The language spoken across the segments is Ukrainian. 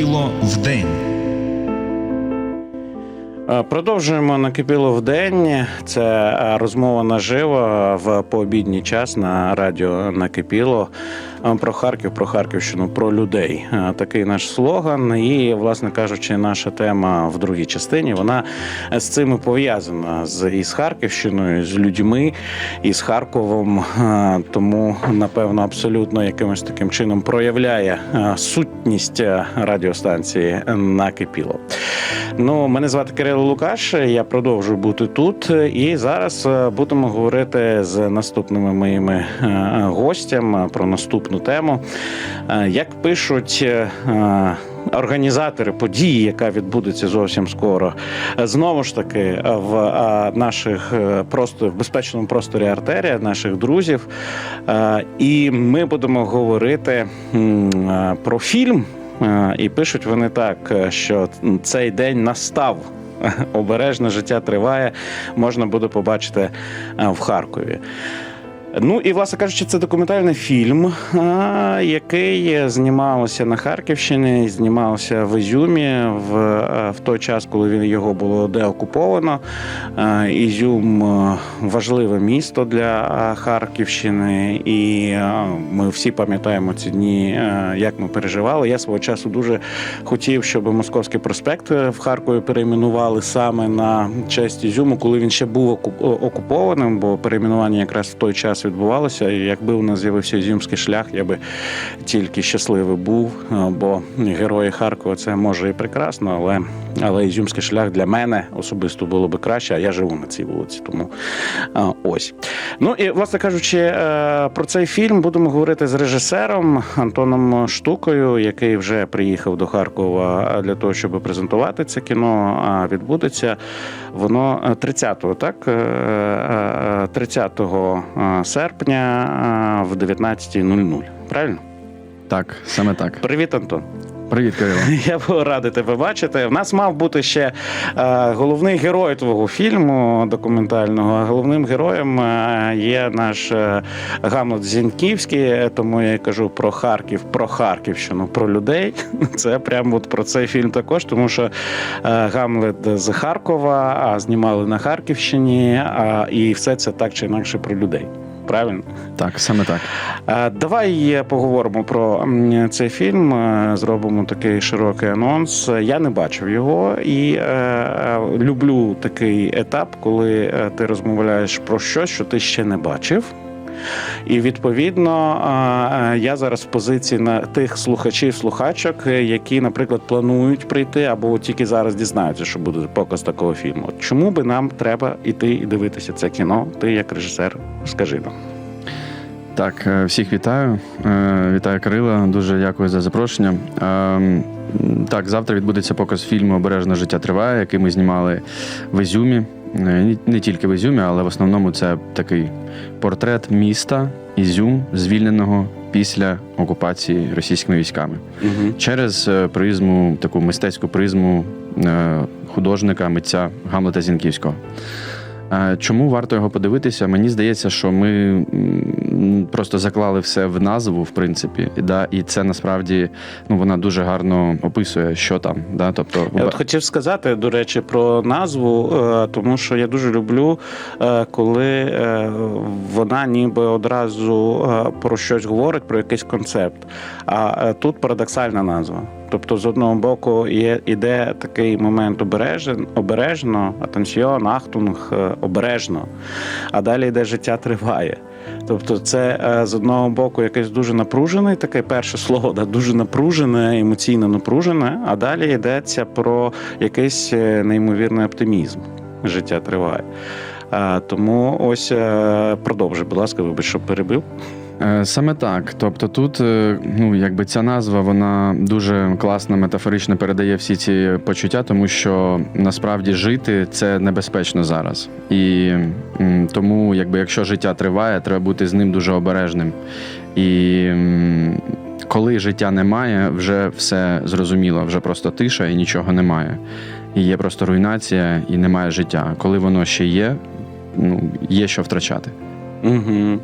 Накипіло в день. Продовжуємо накипіло в день. Це е, розмова наживо в пообідній час на радіо Накипіло е, про Харків, про Харківщину, про людей. Е, Такий наш слоган. І, власне кажучи, наша тема в другій частині вона з цим і пов'язана з із Харківщиною, з людьми і з Харковом. Е, Тому, напевно, абсолютно якимось таким чином проявляє е, сутність радіостанції Накипіло. Ну, мене звати Кирило Лукаш. Я продовжую бути тут. І зараз будемо говорити з наступними моїми гостями про наступну тему. Е, Як пишуть. е, е, Організатори події, яка відбудеться зовсім скоро, знову ж таки в наших просто в безпечному просторі артерія, наших друзів. І ми будемо говорити про фільм, І пишуть вони так, що цей день настав. Обережне життя триває, можна буде побачити в Харкові. Ну і власне кажучи, це документальний фільм, е, який знімався на Харківщині, знімався в Ізюмі в, е, в той час, коли його було деокуповано. Е, Ізюм е, важливе місто для е, Харківщини, і е, ми всі пам'ятаємо ці дні, е, як ми переживали. Я свого часу дуже хотів, щоб Московський проспект е, в Харкові перейменували саме на честь Ізюму, коли він ще був окупованим, бо перейменування якраз в той час відбувалося. І якби у нас з'явився Ізюмський шлях, я би тільки щасливий був, е, бо герої Харкова це може і прекрасно, але, але Ізюмський шлях для мене особисто було би краще, а я живу на цій вулиці. Тому е, ось. Ну і власне кажучи, е, про цей фільм будемо говорити з режисером Антоном Штукою, який вже приїхав до Харкова для того, щоб презентувати це кіно. А відбудеться воно е, 30-го, так? Е, е, 30 серпня в 19.00. Правильно? Так, саме так. Привіт, Антон. Привіт, Кирило. Я був радий тебе бачити. В нас мав бути ще е, головний герой твого фільму документального. Головним героєм е, є наш е, Гамлет Зіньківський, е, тому я кажу про Харків, про Харківщину, про людей. Це прямо от про цей фільм також, тому що е, Гамлет з Харкова, а знімали на Харківщині, а, і все це так чи інакше про людей. Правильно? Так, саме так. Е, Давай поговоримо про цей фільм. е, Зробимо такий широкий анонс. Я не бачив його і е, е, люблю такий етап, коли е, ти розмовляєш про щось, що ти ще не бачив. І відповідно е, е, я зараз в позиції на тих слухачів, слухачок, е, які, наприклад, планують прийти або тільки зараз дізнаються, що буде показ такого фільму. Чому би нам треба іти і дивитися це кіно? Ти як режисер, скажи нам. Так, е, всіх вітаю. Е, Вітаю Кирила. Дуже дякую за запрошення. Ем, Так, завтра відбудеться показ фільму Обережне життя триває, який ми знімали в Ізюмі. Е, Не тільки в Ізюмі, але в основному це такий портрет міста Ізюм, звільненого після окупації російськими військами. Угу. через е, призму, таку мистецьку призму е, художника, митця Гамлета Зінківського. Чому варто його подивитися? Мені здається, що ми просто заклали все в назву, в принципі, да, і це насправді ну, вона дуже гарно описує, що там. Да? Тобто, Я от хотів сказати, до речі, про назву, е, тому що я дуже люблю, е, коли е, вона ніби одразу про щось говорить, про якийсь концепт. А тут парадоксальна назва. Тобто, з одного боку, є іде такий момент обережен, обережно, атенсіон, ахтунг, обережно, а далі йде життя триває. Тобто, це е, з одного боку якесь дуже напружене, таке перше слово, да, дуже напружене, емоційно напружене, а далі йдеться про якийсь е, неймовірний оптимізм. Життя триває. Тому ось е, продовжуй, будь ласка, вибач, що перебив. Е, Саме так. Тобто тут, е, ну якби ця назва, вона дуже класно, метафорично передає всі ці почуття, тому що насправді жити це небезпечно зараз. І тому, якби якщо життя триває, треба бути з ним дуже обережним. І коли життя немає, вже все зрозуміло, вже просто тиша і нічого немає. І є просто руйнація, і немає життя. Коли воно ще є, ну є що втрачати. Угу.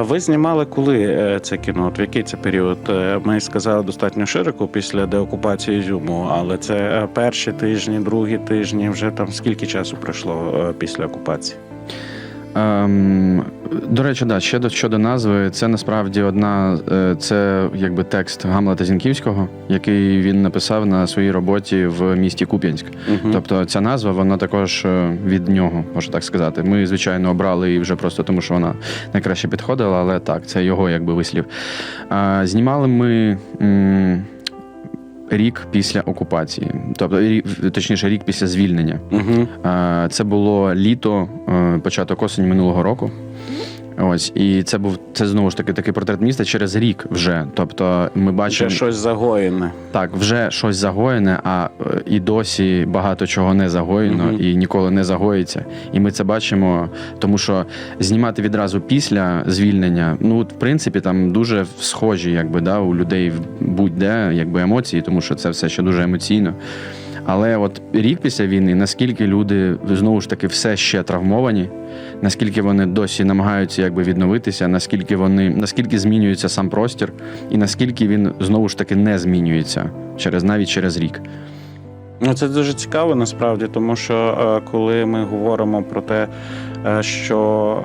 Ви знімали коли е, це кіно? От в який це період? Е, Ми сказали достатньо широко після деокупації Ізюму, але це перші тижні, другі тижні. Вже там скільки часу пройшло після окупації? Ем, до речі, да, ще до щодо назви, це насправді одна е, це якби текст Гамлета Зінківського, який він написав на своїй роботі в місті Куп'янськ. Угу. Тобто ця назва вона також е, від нього, можна так сказати. Ми, звичайно, обрали її вже просто тому, що вона найкраще підходила, але так, це його якби вислів. А, знімали ми. Рік після окупації, тобто точніше, рік після звільнення. Угу. Це було літо, е, початок осені минулого року. Ось, і це був це знову ж таки такий портрет міста через рік вже. Тобто, ми бачимо щось загоєне. так, вже щось загоєне, а е, і досі багато чого не загоєно Мгм. і ніколи не загоїться. І ми це бачимо, тому що знімати відразу після звільнення, ну в принципі, там дуже схожі, якби да, у людей будь-де якби емоції, тому що це все ще дуже емоційно. Але от рік після війни, наскільки люди знову ж таки все ще травмовані, наскільки вони досі намагаються якби відновитися, наскільки вони наскільки змінюється сам простір, і наскільки він знову ж таки не змінюється через навіть через рік. Ну, це дуже цікаво насправді, тому що е, коли ми говоримо про те, е, що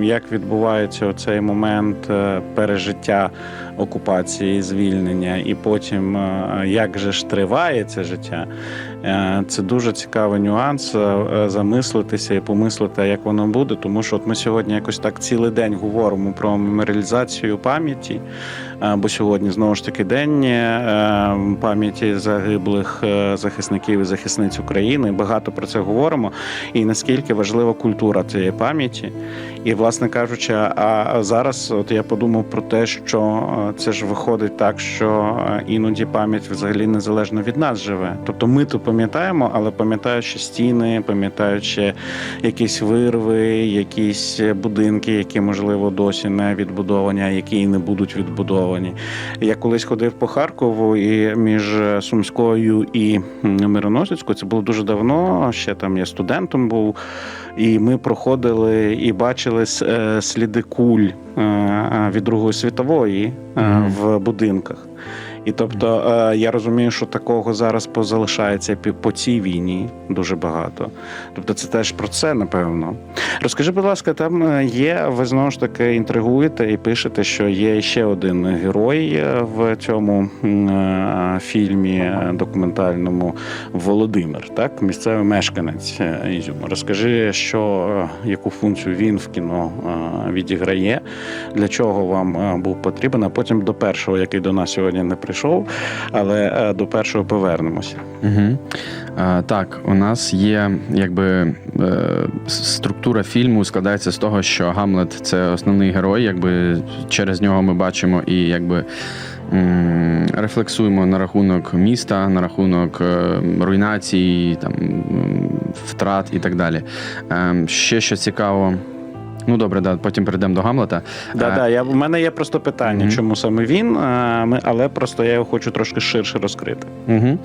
е, як відбувається цей момент пережиття окупації, звільнення, і потім е, як же ж триває це життя, е, це дуже цікавий нюанс е, замислитися і помислити, як воно буде. Тому що от ми сьогодні якось так цілий день говоримо про меморіалізацію пам'яті. Бо сьогодні знову ж таки день пам'яті загиблих захисників і захисниць України. Багато про це говоримо. І наскільки важлива культура цієї пам'яті. І, власне кажучи, а зараз от я подумав про те, що це ж виходить так, що е, іноді пам'ять взагалі незалежно від нас живе. Тобто ми то пам'ятаємо, але пам'ятаючи стіни, пам'ятаючи якісь вирви, якісь будинки, які можливо досі не відбудовані, а які і не будуть відбудовані. Я колись ходив по Харкову і між Сумською і Мироносицькою, це було дуже давно. Ще там я студентом був. І ми проходили і бачили е, сліди куль е, е, від Другої світової Мгм. в будинках. І тобто е, я розумію, що такого зараз позалишається по цій війні дуже багато. Тобто, це теж про це, напевно. Розкажи, будь ласка, там е, є, ви знову ж таки інтригуєте і пишете, що є ще один герой е, в цьому фільмі документальному Володимир, так, місцевий мешканець Ізюму. Розкажи, що яку функцію він в кіно відіграє, для чого вам був потрібен, а потім до першого, який до нас сьогодні не прийшов, але е, до першого повернемося. Угу. Так, у нас є якби е, структура фільму складається з того, що Гамлет це основний герой, якби через нього ми бачимо і якби. Рефлексуємо на рахунок міста, на рахунок руйнації, там втрат і так далі. Ем, Ще що цікаво. Ну добре, да, потім перейдемо до Гамлета. Да, Е, да, я, в мене є просто питання, Мгм. чому саме він, е, ми- але просто я його хочу трошки ширше розкрити. Угу.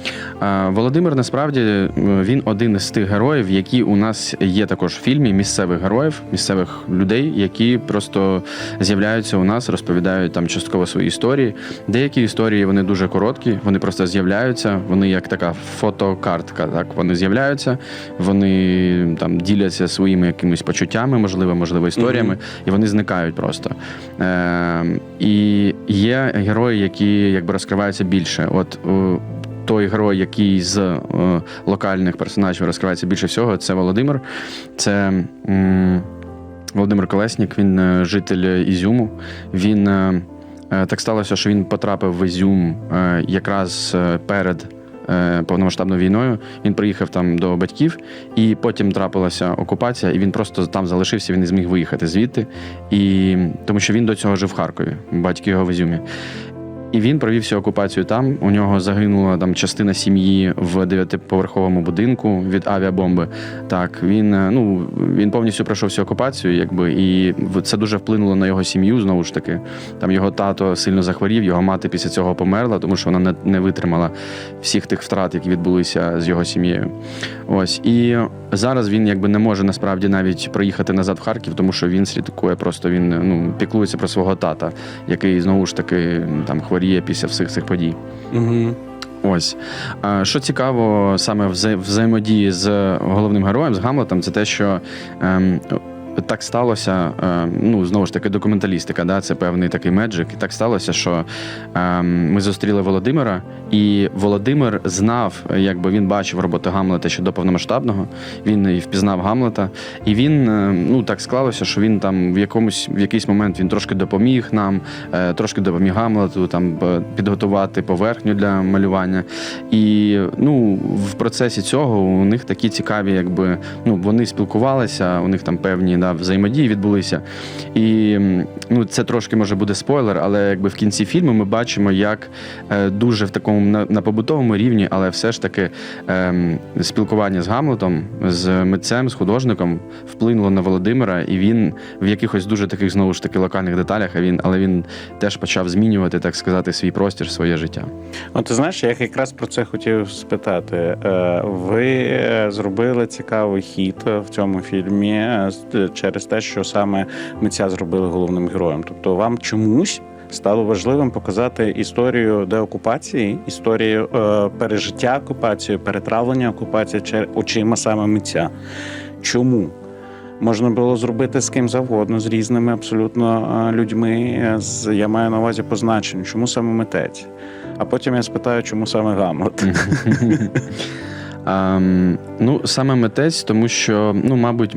Володимир насправді він один із тих героїв, які у нас є також в фільмі місцевих героїв, місцевих людей, які просто з'являються у нас, розповідають там частково свої історії. Деякі історії вони дуже короткі, вони просто з'являються. Вони як така фотокартка. Так вони з'являються, вони там діляться своїми якимись почуттями, можливо, можливо, історіями, і вони зникають просто. Е, і є герої, які якби розкриваються більше. От е, той герой, який з е, локальних персонажів розкривається більше всього, це Володимир. Це м, Володимир Колеснік, він е, житель Ізюму. Він е, е, так сталося, що він потрапив в Ізюм е, якраз е, перед. Е, Повномасштабною війною він приїхав там до батьків, і потім трапилася окупація, і він просто там залишився. Він не зміг виїхати звідти, і тому що він до цього жив в Харкові, батьки його в Ізюмі. І він провів всю окупацію там. У нього загинула там частина сім'ї в дев'ятиповерховому будинку від авіабомби. Так, він е, ну він повністю пройшов всю окупацію, якби і це дуже вплинуло на його сім'ю. Знову ж таки, там його тато сильно захворів, його мати після цього померла, тому що вона не, не витримала всіх тих втрат, які відбулися з його сім'єю. Ось і зараз він якби не може насправді навіть проїхати назад в Харків, тому що він слідкує, просто він ну піклується про свого тата, який знову ж таки там хворіє після всіх цих подій. Угу. Ось що цікаво саме в взаємодії з головним героєм, з Гамлетом, це те, що ем, так сталося. Ем, ну знову ж таки, документалістика, да, це певний такий меджик. І так сталося, що ем, ми зустріли Володимира, і Володимир знав, якби він бачив роботу Гамлета ще до повномасштабного. Він і впізнав Гамлета, і він е, ну так склалося, що він там в якомусь в якийсь момент він трошки допоміг нам, е, трошки допоміг Гамлету там е, підготувати поверхню для малювання. І ну в процесі цього у них такі цікаві, якби ну вони спілкувалися, у них там певні да, взаємодії відбулися. І ну це трошки може буде спойлер, але якби в кінці фільму ми бачимо, як е, дуже в такому на, на побутовому рівні, але все ж таки ем, спілкування з Гамлетом, з митцем, з художником вплинуло на Володимира, і він в якихось дуже таких знову ж таки локальних деталях, а він, але він теж почав змінювати, так сказати, свій простір, своє життя. От ти знаєш, я якраз про це хотів спитати. Е, Ви е, зробили цікавий хід в цьому фільмі через те, що саме митця зробили головним героєм. Тобто вам чомусь. Стало важливим показати історію деокупації, історію е, пережиття окупації, перетравлення окупації чер- очима саме митця. Чому? Можна було зробити з ким завгодно, з різними абсолютно е, людьми. е, З я маю на увазі позначення. Чому саме митець? А потім я спитаю, чому саме Гамлет. Ем, ну, саме митець, тому що, ну, мабуть,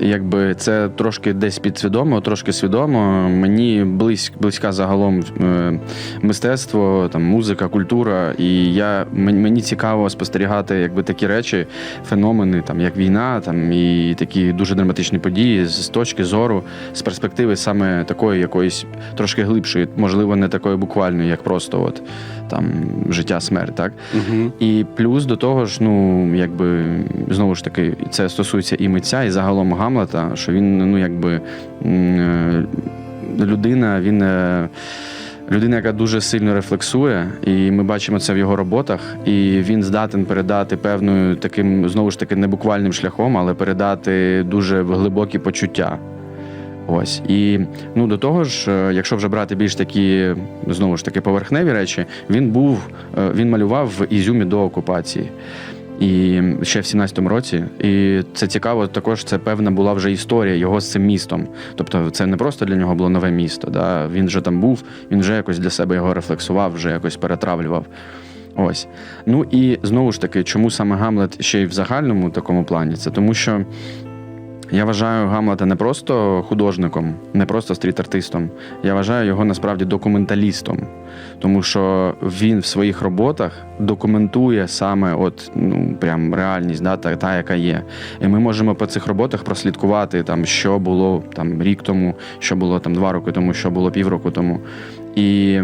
якби це трошки десь підсвідомо, трошки свідомо. Мені близь, близька загалом е, мистецтво, там, музика, культура. І я, мені цікаво спостерігати якби, такі речі, феномени, там, як війна, там, і такі дуже драматичні події з точки зору, з перспективи саме такої якоїсь трошки глибшої, можливо, не такої буквальної, як просто от, там, життя, смерть. Так? Угу. І плюс до того ж, ну якби знову ж таки, це стосується і митця, і загалом Гамлета, що він, ну якби е, людина, він. е, Людина, яка дуже сильно рефлексує, і ми бачимо це в його роботах, і він здатен передати певною таким знову ж таки не буквальним шляхом, але передати дуже глибокі почуття. Ось і ну до того ж, е, якщо вже брати більш такі знову ж таки поверхневі речі, він був він малював в Ізюмі до окупації. І ще в 17-му році, і це цікаво. Також це певна була вже історія його з цим містом. Тобто, це не просто для нього було нове місто. Да? Він вже там був, він вже якось для себе його рефлексував, вже якось перетравлював. Ось. Ну і знову ж таки, чому саме Гамлет ще й в загальному такому плані? Це тому, що я вважаю Гамлета не просто художником, не просто стріт-артистом. Я вважаю його насправді документалістом, тому що він в своїх роботах документує саме от ну прям реальність, да, та, та яка є. І ми можемо по цих роботах прослідкувати там, що було там рік тому, що було там два роки тому, що було півроку тому. І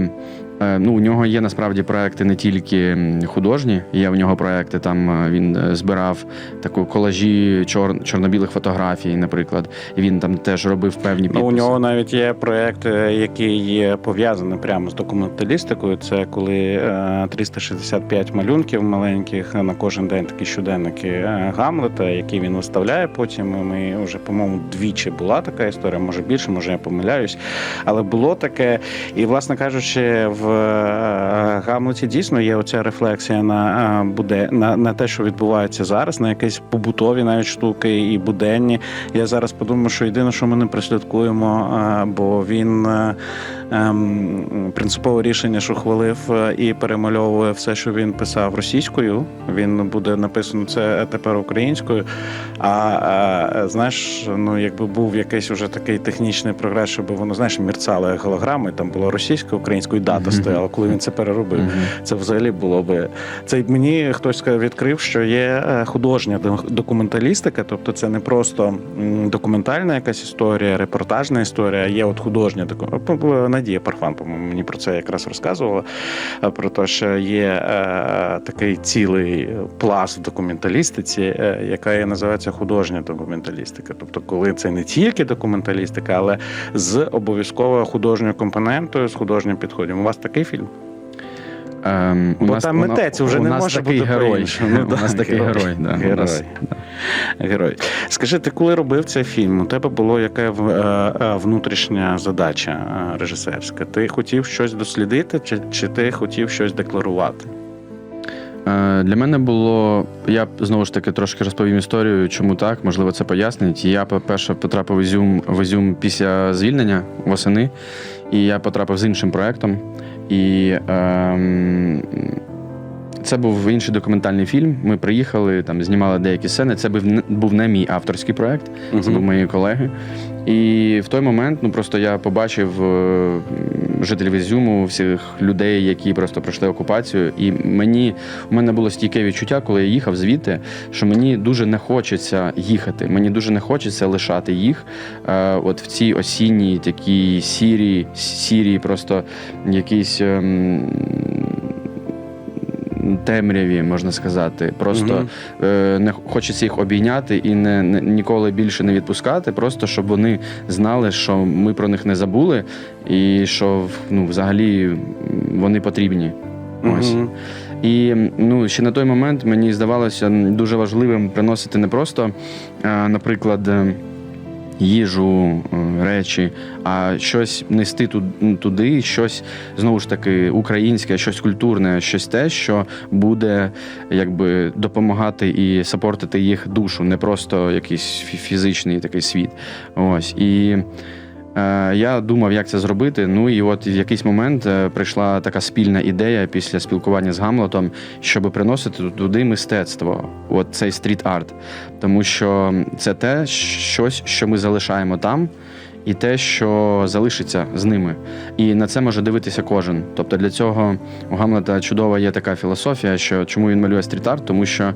ну, у нього є насправді проекти не тільки художні, є в нього проекти. Там е, він е, збирав таку колажі чор, чорно-білих фотографій, наприклад. І він там теж робив певні Ну, у нього навіть є проєкт, е, який є пов'язаний прямо з документалістикою. Це коли е, 365 малюнків маленьких на кожен день такі щоденники е, Гамлета, які він виставляє. Потім ми вже, по-моєму, двічі була така історія, може більше, може я помиляюсь. Але було таке. І, власне кажучи, в е, Гамлеті дійсно є оця рефлексія на е, буде на, на те, що відбувається зараз, на якісь побутові навіть штуки і буденні. Я зараз подумав, що єдине, що ми не прислідкуємо, е, бо він е, ем, принципове рішення, що хвалив е, і перемальовує все, що він писав російською. Він буде написано це тепер українською. А, е, знаєш, ну якби був якийсь уже такий технічний прогрес, щоб воно знаєш, мірцало як голограми, там було російською, українською дата Мгм. стояла, коли він це переробив. Мгм. Це взагалі було би. Це й мені хтось відкрив, що є е, художня документалістика, тобто це не просто документальна якась історія, репортажна історія, а є от художня доку- Надія Парфан, по-моєму, мені про це якраз розказувала. е, Про те, що є е, такий цілий пласт в документалістиці, е, яка називається художня документалістика. Тобто, коли це не тільки документалістика, але з обов'язковою художньою компонентою, з художнім підходом. У вас такий фільм? Ем, Бо там митець вже у не нас може такий бути герой. Ну, у нас такий герой. герой. Да. У Герой. нас- Герой. Скажи, ти коли робив цей фільм, у тебе була яка е, е, внутрішня задача е, режисерська? Ти хотів щось дослідити, чи, чи ти хотів щось декларувати? Е, Для мене було. Я знову ж таки трошки розповім історію, чому так, можливо, це пояснить. Я, по-перше, потрапив в Ізюм, в Ізюм після звільнення восени, і я потрапив з іншим проєктом. І ем, це був інший документальний фільм. Ми приїхали, там знімали деякі сцени. Це був не, був не мій авторський проєкт, це був мої колеги. І в той момент, ну просто я побачив е, жителів Ізюму, всіх людей, які просто пройшли окупацію. І мені у мене було стійке відчуття, коли я їхав звідти, що мені дуже не хочеться їхати. Мені дуже не хочеться лишати їх. Е, от в цій осінній такій сірій, сірій, просто якійсь. ем, Темряві, можна сказати, просто Мгм. е, не хочеться їх обійняти і не, не ніколи більше не відпускати, просто щоб вони знали, що ми про них не забули, і що ну, взагалі вони потрібні. Ось. Мгм. І ну, ще на той момент мені здавалося дуже важливим приносити не просто, е, наприклад, е, їжу, е, речі, а щось нести туди, щось знову ж таки українське, щось культурне, щось те, що буде якби допомагати і сапортити їх душу, не просто якийсь фізичний такий світ. Ось і. Е, Я думав, як це зробити. Ну і от в якийсь момент е, прийшла така спільна ідея після спілкування з Гамлетом, щоб приносити туди мистецтво, от цей стріт-арт. Тому що це те, щось, що ми залишаємо там, і те, що залишиться з ними. І на це може дивитися кожен. Тобто для цього у Гамлета чудова є така філософія, що чому він малює стріт-арт, тому що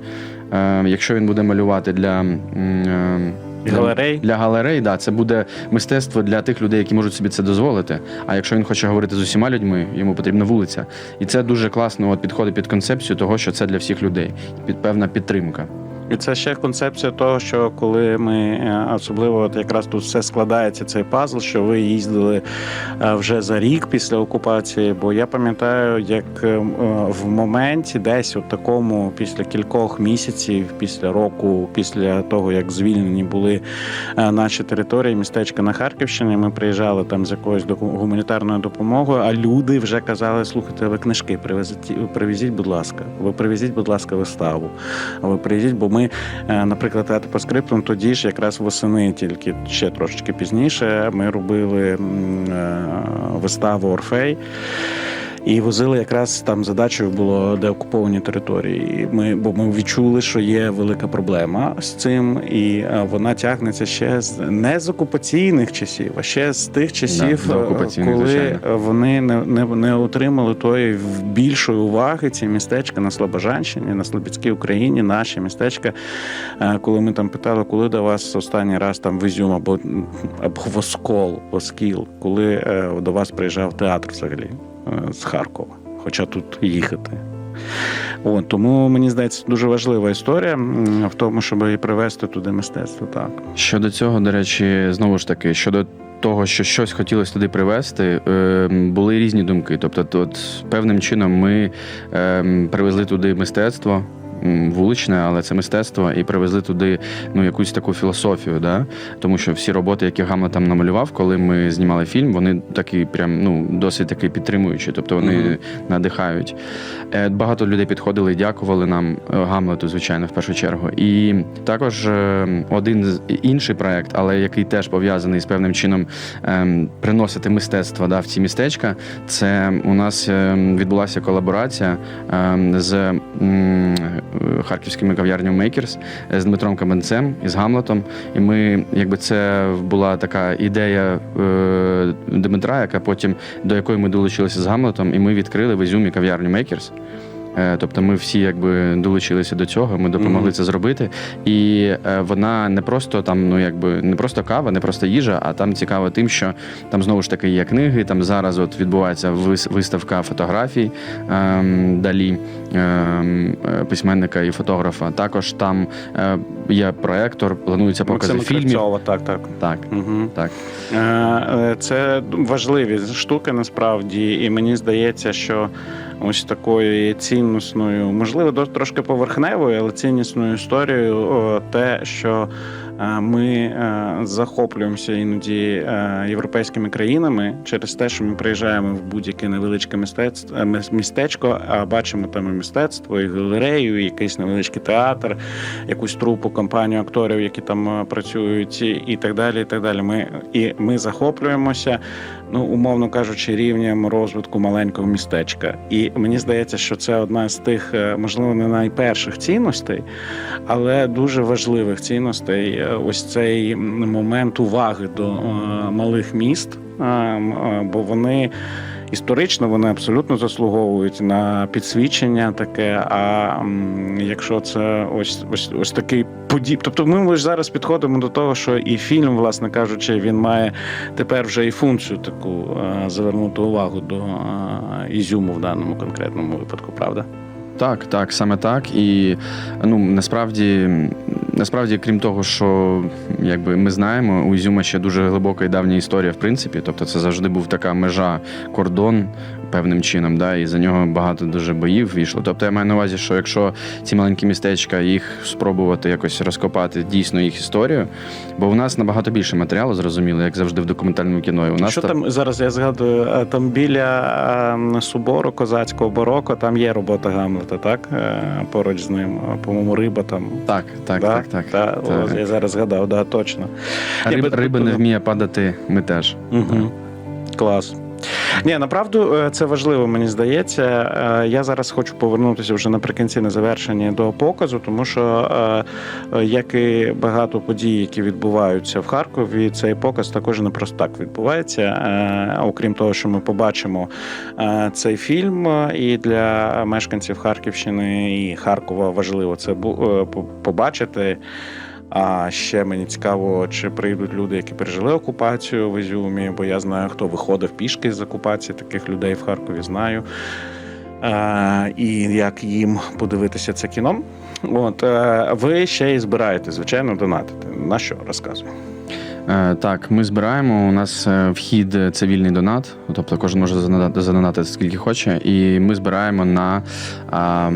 е, якщо він буде малювати для. е, для- Галерей? для галерей, да, це буде мистецтво для тих людей, які можуть собі це дозволити. А якщо він хоче говорити з усіма людьми, йому потрібна вулиця. І це дуже класно от, підходить під концепцію того, що це для всіх людей, під певна підтримка. І це ще концепція того, що коли ми е, особливо от якраз тут все складається цей пазл, що ви їздили е, вже за рік після окупації. Бо я пам'ятаю, як е, в моменті, десь от такому, після кількох місяців, після року, після того як звільнені були наші території, містечка на Харківщині, ми приїжджали там з якоюсь гуманітарною допомогою. А люди вже казали: слухайте, ви книжки привезіть, привезіть, будь ласка, ви привезіть, будь ласка, виставу. Ви приїдіть, бо ми, е, наприклад, театр по скриптум тоді ж якраз восени, тільки ще трошечки пізніше, ми робили е, виставу Орфей. І возили якраз там задачею було деокуповані території. І Ми, бо ми відчули, що є велика проблема з цим, і е, вона тягнеться ще з не з окупаційних часів, а ще з тих часів, з окупаційних, коли звичайно. вони не, не, не отримали тої більшої уваги. Ці містечка на Слобожанщині, на Слобідській Україні, наші містечка. Е, Коли ми там питали, коли до вас останній раз там в Ізюм або, або в Оскол, Оскіл, коли е, до вас приїжджав театр взагалі е, з Харкова, хоча тут їхати. От, тому мені здається, дуже важлива історія в тому, щоб і привести туди мистецтво. Так. Щодо цього, до речі, знову ж таки, щодо того, що щось хотілося туди привезти, е, були різні думки. Тобто, от певним чином ми е, привезли туди мистецтво. Вуличне, але це мистецтво, і привезли туди ну якусь таку філософію, да? тому що всі роботи, які Гамлет там намалював, коли ми знімали фільм, вони такі прям ну досить таки підтримуючі, тобто вони Мгм. надихають. Е, Багато людей підходили і дякували нам е, Гамлету, звичайно, в першу чергу. І також е, один інший проект, але який теж пов'язаний з певним чином ем, приносити мистецтво да, в ці містечка. Це у нас ем, відбулася колаборація ем, з харківськими кав'ярнями е, з Дмитром Каменцем і з Гамлетом. І ми, якби це була така ідея е, Дмитра, яка потім до якої ми долучилися з Гамлетом, і ми відкрили в Ізюмі кав'ярню Makers. Е, Тобто ми всі якби долучилися до цього, ми допомогли Мгм. це зробити. І е, вона не просто там, ну якби не просто кава, не просто їжа, а там цікаво тим, що там знову ж таки є книги. Там зараз от відбувається вис- виставка фотографій ем, далі письменника і фотографа. Також там е, є проектор, плануються покази Максима фільмів. Кравцова, так, так. Так, Угу. так. Е, е, Це важливі штуки насправді, і мені здається, що ось такою ціннісною, можливо, трошки поверхневою, але ціннісною історією те, що е, ми е, захоплюємося іноді е, європейськими країнами через те, що ми приїжджаємо в будь-яке невеличке мистецтво е, містечко, а бачимо там і мистецтво, і галерею, і якийсь невеличкий театр, якусь трупу, компанію акторів, які там е, працюють, і так далі. І так далі. Ми і ми захоплюємося, ну умовно кажучи, рівнем розвитку маленького містечка. І мені здається, що це одна з тих, е, можливо, не найперших цінностей, але дуже важливих цінностей. е, Ось цей момент уваги до е, малих міст, бо вони. Історично вони абсолютно заслуговують на підсвічення таке. А якщо це ось ось ось такий подіб, тобто ми ж зараз підходимо до того, що і фільм, власне кажучи, він має тепер вже і функцію таку звернути завернути увагу до е, ізюму в даному конкретному випадку, правда? Так, так, саме так. І ну насправді, насправді, крім того, що якби ми знаємо, у Ізюма ще дуже глибока і давня історія, в принципі. Тобто, це завжди був така межа кордон певним чином, да, і за нього багато дуже боїв війшло. Тобто я маю на увазі, що якщо ці маленькі містечка їх спробувати якось розкопати дійсно їх історію, бо у нас набагато більше матеріалу, зрозуміло, як завжди в документальному кіно. І у нас що та- там зараз я згадую, е, там біля е, собору козацького бароко, там є робота Гамлета, так? Е, Поруч з ним. Е, По-моєму, риба там. Так, так, да? так, так. Та, Так. ось я зараз згадав, да, точно. Риб, риба не вміє падати, ми теж. Угу. Клас. Ні, направду е, це важливо, мені здається. Е, Я зараз хочу повернутися вже наприкінці на завершення до показу, тому що, е, як і багато подій, які відбуваються в Харкові, цей показ також не просто так відбувається. Окрім того, що ми побачимо цей фільм, і для мешканців Харківщини і Харкова важливо це побачити. А ще мені цікаво, чи прийдуть люди, які пережили окупацію в Ізюмі, бо я знаю, хто виходив пішки з окупації, таких людей в Харкові знаю. І як їм подивитися це кіно. От е, ви ще й збираєте, звичайно, донатити. На що розказую? Е, Так, ми збираємо. У нас е, вхід е, цивільний донат, тобто кожен може задонатити скільки хоче. І ми збираємо на а,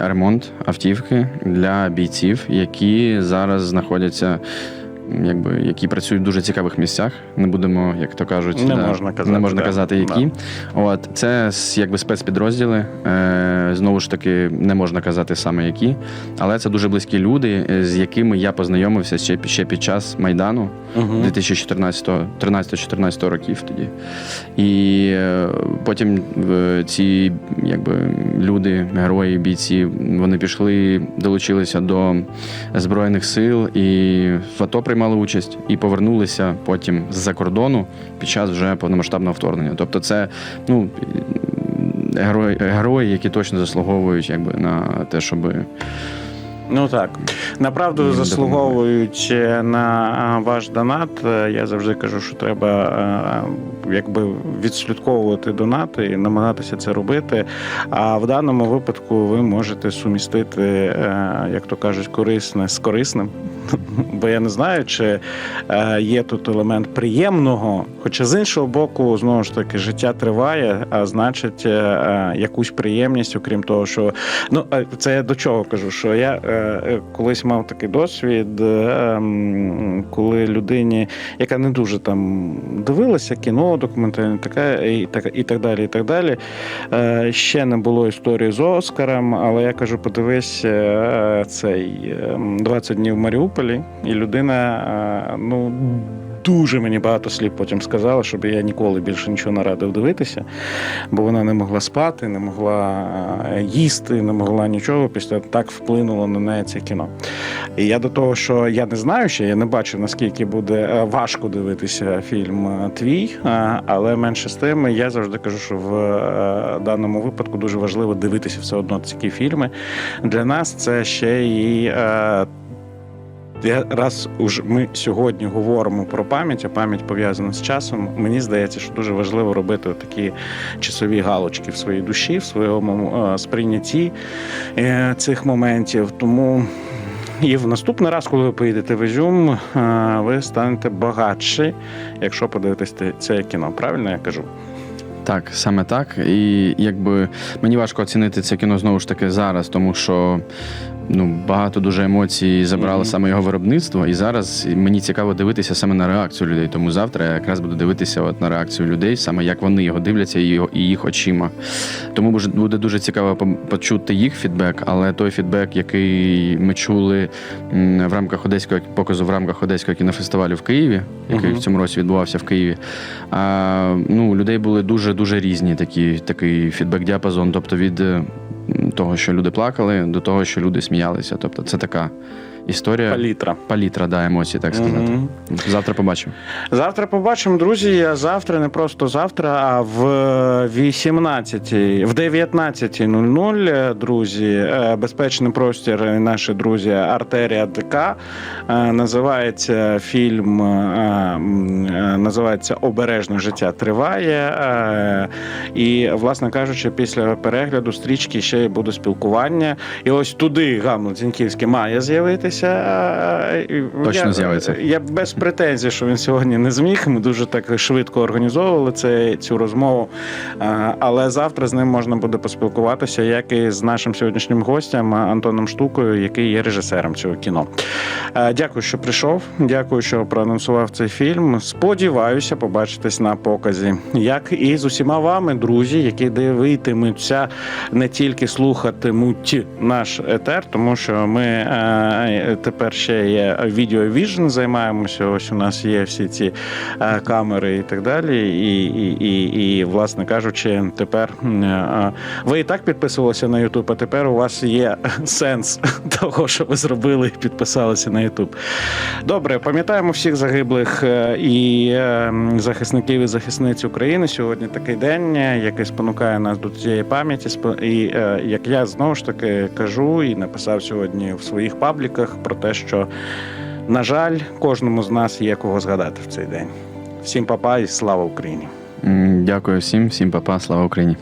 ремонт автівки для бійців, які зараз знаходяться. Якби які працюють в дуже цікавих місцях, не будемо, як то кажуть, Не можна казати, не можна да. казати, які. От це якби спецпідрозділи. Е, знову ж таки, не можна казати саме які, але це дуже близькі люди, е, з якими я познайомився ще, під- ще під час майдану. Угу. 2013-13-14 років тоді. І е, потім е, ці якби, люди, герої, бійці, вони пішли, долучилися до Збройних сил і в АТО приймали участь і повернулися потім з-за кордону під час вже повномасштабного вторгнення. Тобто, це ну, герої, герої, які точно заслуговують якби, на те, щоб Ну так. Направду заслуговують на ваш донат. Е, Я завжди кажу, що треба е, якби відслідковувати донати і намагатися це робити. А в даному випадку ви можете сумістити, е, як то кажуть, корисне з корисним. Бо я не знаю, чи є тут елемент приємного. Хоча з іншого боку, знову ж таки, життя триває, а значить, якусь приємність, окрім того, що ну це я до чого кажу, що я колись мав такий досвід, е, коли людині, яка не дуже там дивилася кіно, документальне, таке і так, і так далі. І так далі. Е, Ще не було історії з Оскаром, але я кажу, подивись е, цей е, 20 днів в Маріуполі, і людина е, ну. Дуже мені багато слів потім сказала, щоб я ніколи більше нічого не радив дивитися, бо вона не могла спати, не могла е, їсти, не могла нічого. Після так вплинуло на неї це кіно. І я до того, що я не знаю ще, я не бачу, наскільки буде е, важко дивитися фільм е, твій, але менше з тим, я завжди кажу, що в даному випадку дуже важливо дивитися все одно такі фільми. Для нас це ще і. Раз уж ми сьогодні говоримо про пам'ять, а пам'ять пов'язана з часом. Мені здається, що дуже важливо робити такі часові галочки в своїй душі, в своєму е, сприйнятті е, цих моментів. Тому і в наступний раз, коли ви поїдете в Ізюм, е, ви станете багатші, якщо подивитесь це кіно. Правильно я кажу? Так, саме так. І якби мені важко оцінити це кіно знову ж таки зараз, тому що ну, багато дуже емоцій забрало Мгм. саме його виробництво. І зараз мені цікаво дивитися саме на реакцію людей. Тому завтра я якраз буду дивитися от на реакцію людей, саме як вони його дивляться і і їх очима. Тому буде- дуже цікаво почути їх фідбек, але той фідбек, який ми чули в рамках одеського показу в рамках одеського кінофестивалю в Києві, який Мгм. в цьому році відбувався в Києві. А, ну, людей були дуже дуже різні такі, такий фідбек-діапазон. Тобто від того, що люди плакали, до того, що люди сміялися. Тобто, це така історія Палітра. палітра да, емоцій, так сказати. Мгм. Завтра побачимо. Завтра побачимо, друзі. А Завтра не просто завтра, а в 18, в 19.00, друзі, е, безпечний простір. Наші друзі Артерія ДК. Е, Називається фільм, е, називається Обережне життя триває. І, власне кажучи, після перегляду стрічки ще буде спілкування. І ось туди Гамлет Зіньківський має з'явитися. Е, Точно я- з'явиться. Я без претензій, що він сьогодні не зміг. Ми дуже так швидко організовували це, цю розмову. Але завтра з ним можна буде поспілкуватися, як і з нашим сьогоднішнім гостем Антоном Штукою, який є режисером цього кіно. Е, Дякую, що прийшов. Дякую, що проанонсував цей фільм. Сподіваюся, побачитись на показі, як і з усіма вами, друзі, які дивитимуться, не тільки слухатимуть наш етер, тому що ми е, тепер ще є відео Vision займаємося. Ось у нас є всі ці е, камери і так далі. І, і, і, і власне кажучи, тепер е, ви і так підписувалися на YouTube, а тепер у вас є сенс того, що ви зробили і підписалися на YouTube. Добре, пам'ятаємо всіх загиблих е, і е, захисників і захисниць України. Сьогодні такий день, е, який спонукає нас до цієї пам'яті. І е, як я знову ж таки кажу і написав сьогодні в своїх пабліках про те, що, на жаль, кожному з нас є кого згадати в цей день. Всім папа і слава Україні! Дякую всім, всім папа, слава Україні.